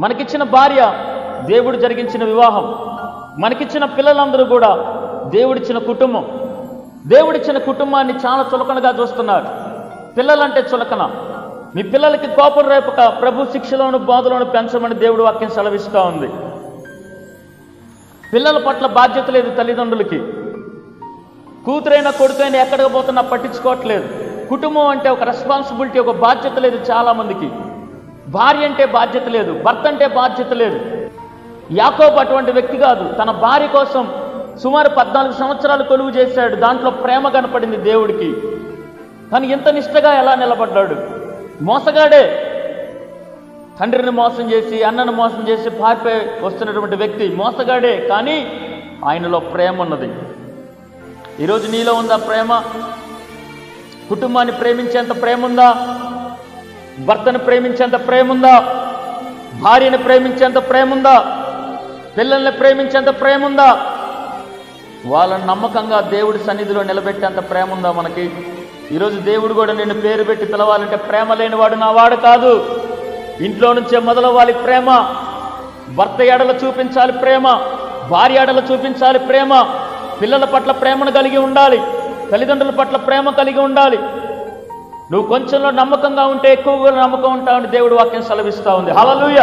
మనకిచ్చిన భార్య దేవుడు జరిగించిన వివాహం. మనకిచ్చిన పిల్లలందరూ కూడా దేవుడిచ్చిన కుటుంబం. దేవుడిచ్చిన కుటుంబాన్ని చాలా చులకనగా చూస్తున్నారు. పిల్లలంటే చులకన. మీ పిల్లలకి కోపం రేపక ప్రభు శిక్షలోను బాధలను పెంచమని దేవుడు వాక్యం సెలవిస్తూ ఉంది. పిల్లల పట్ల బాధ్యత లేదు తల్లిదండ్రులకి. కూతురైనా కొడుకైనా ఎక్కడికి పోతున్నా పట్టించుకోవట్లేదు. కుటుంబం అంటే ఒక రెస్పాన్సిబిలిటీ ఒక బాధ్యత లేదు చాలామందికి. భార్య అంటే బాధ్యత లేదు భర్త అంటే బాధ్యత లేదు. యాకోబ్ అటువంటి వ్యక్తి కాదు. తన భార్య కోసం సుమారు పద్నాలుగు సంవత్సరాలు కొలువు చేశాడు. దాంట్లో ప్రేమ కనపడింది దేవుడికి. తను ఇంత నిష్టగా ఎలా నిలబడ్డాడు? మోసగాడే. తండ్రిని మోసం చేసి అన్నను మోసం చేసి పారిపోయి వస్తున్నటువంటి వ్యక్తి మోసగాడే. కానీ ఆయనలో ప్రేమ ఉన్నది. ఈరోజు నీలో ఉందా ప్రేమ? కుటుంబాన్ని ప్రేమించేంత ప్రేమ ఉందా? భర్తను ప్రేమించేంత ప్రేమ ఉందా భార్యను ప్రేమించేంత ప్రేముందా? పిల్లల్ని ప్రేమించేంత ప్రేమ ఉందా వాళ్ళని నమ్మకంగా దేవుడి సన్నిధిలో నిలబెట్టేంత ప్రేమ ఉందా మనకి? ఈరోజు దేవుడు కూడా నిన్ను పేరు పెట్టి పిలవాలంటే ప్రేమ లేనివాడు నా వాడు కాదు. ఇంట్లో నుంచే మొదలవ్వాలి ప్రేమ. భర్త ఎడలు చూపించాలి ప్రేమ. భార్య ఎడలు చూపించాలి ప్రేమ. పిల్లల పట్ల ప్రేమను కలిగి ఉండాలి. తల్లిదండ్రుల పట్ల ప్రేమ కలిగి ఉండాలి. నువ్వు కొంచెంలో నమ్మకంగా ఉంటే ఎక్కువగా నమ్మకం ఉంటావని దేవుడు వాక్యం సెలవిస్తూ ఉంది. హలలుయ